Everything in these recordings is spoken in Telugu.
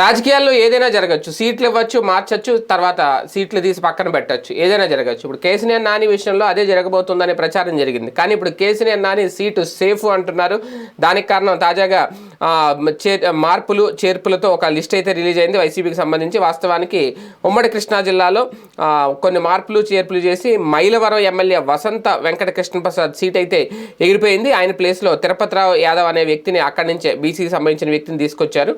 రాజకీయాల్లో ఏదైనా జరగచ్చు సీట్లు ఇవ్వచ్చు మార్చచ్చు తర్వాత సీట్లు తీసి పక్కన పెట్టచ్చు ఏదైనా జరగచ్చు. ఇప్పుడు కేసీఆర్ నాని విషయంలో అదే జరగబోతుందనే ప్రచారం జరిగింది. కానీ ఇప్పుడు కేసీఆర్ నాని సీటు సేఫ్ అంటున్నారు. దానికి కారణం తాజాగా చే మార్పులు చేర్పులతో ఒక లిస్ట్ అయితే రిలీజ్ అయింది వైసీపీకి సంబంధించి. వాస్తవానికి ఉమ్మడి కృష్ణా జిల్లాలో కొన్ని మార్పులు చేర్పులు చేసి మైలవరం ఎమ్మెల్యే వసంత వెంకట కృష్ణప్రసాద్ సీట్ అయితే ఎగిరిపోయింది. ఆయన ప్లేస్లో తిరుపతిరావు యాదవ్ అనే వ్యక్తిని అక్కడి నుంచే బీసీకి సంబంధించిన వ్యక్తిని తీసుకొచ్చారు.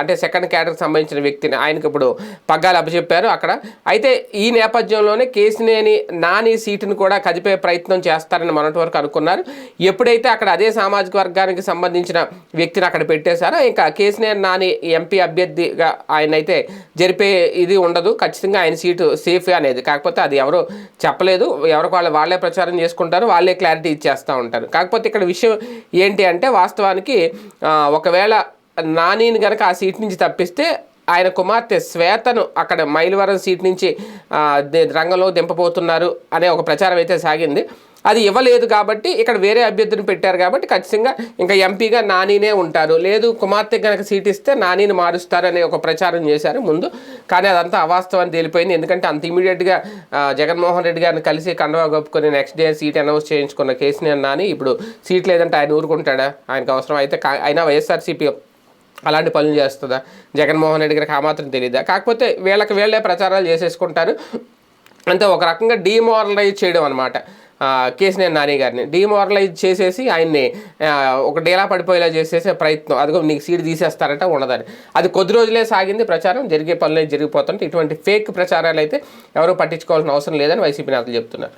అంటే సెకండ్ క్యాటర్కి సంబంధించిన వ్యక్తిని ఆయనకి ఇప్పుడు పగ్గాలు అప్పచెప్పారు అక్కడ. అయితే ఈ నేపథ్యంలోనే కేసినేని నాని సీటును కూడా కదిపే ప్రయత్నం చేస్తారని మొన్నటి వరకు అనుకున్నారు. ఎప్పుడైతే అక్కడ అదే సామాజిక వర్గానికి సంబంధించిన వ్యక్తిని అక్కడ పెట్టేశారు. ఇంకా కేసీఆర్ నాని ఎంపీ అభ్యర్థిగా ఆయన అయితే జరిపే ఇది ఉండదు. ఖచ్చితంగా ఆయన సీటు సేఫ్ అనేది. కాకపోతే అది ఎవరు చెప్పలేదు. ఎవరికి వాళ్ళు వాళ్ళే ప్రచారం చేసుకుంటారు. వాళ్ళే క్లారిటీ ఇచ్చేస్తూ ఉంటారు. కాకపోతే ఇక్కడ విషయం ఏంటి అంటే వాస్తవానికి ఒకవేళ నానిని కనుక ఆ సీట్ నుంచి తప్పిస్తే ఆయన కుమార్తె శ్వేతను అక్కడ మైలవరం సీట్ నుంచి రంగంలో దింపబోతున్నారు అనే ఒక ప్రచారం అయితే సాగింది. అది ఇవ్వలేదు కాబట్టి ఇక్కడ వేరే అభ్యర్థిని పెట్టారు కాబట్టి ఖచ్చితంగా ఇంకా ఎంపీగా నానినే ఉంటారు. లేదు కుమార్తె కనుక సీట్ ఇస్తే నానిని మారుస్తారు అనే ఒక ప్రచారం చేశారు ముందు. కానీ అదంతా అవాస్తవం తేలిపోయింది. ఎందుకంటే అంత ఇమీడియట్గా జగన్మోహన్ రెడ్డి గారిని కలిసి కండవా గొప్పుకొని నెక్స్ట్ డే సీట్ అనౌన్స్ చేయించుకున్న కేసీఆర్ నాని ఇప్పుడు సీట్ లేదంటే ఆయన ఊరుకుంటాడా? ఆయనకు అవసరం అయితే అయినా వైఎస్ఆర్సీపీ అలాంటి పనులు చేస్తుందా? జగన్మోహన్ రెడ్డి గారికి ఆ మాత్రం తెలియదా కాకపోతే వీళ్ళకి వీళ్ళే ప్రచారాలు చేసేసుకుంటారు. అంటే ఒక రకంగా డీమోరలైజ్ చేయడం అనమాట కేసీఆర్ నాని గారిని. డీమోరలైజ్ చేసేసి ఆయన్ని ఒక డేలా పడిపోయేలా చేసేసే ప్రయత్నం. అదిగో నీకు సీట్ తీసేస్తారట ఉండదని. అది కొద్ది రోజులే సాగింది ప్రచారం. జరిగే పనులే జరిగిపోతుంటే ఇటువంటి ఫేక్ ప్రచారాలు అయితే ఎవరూ పట్టించుకోవాల్సిన అవసరం లేదని వైసీపీ నేతలు చెప్తున్నారు.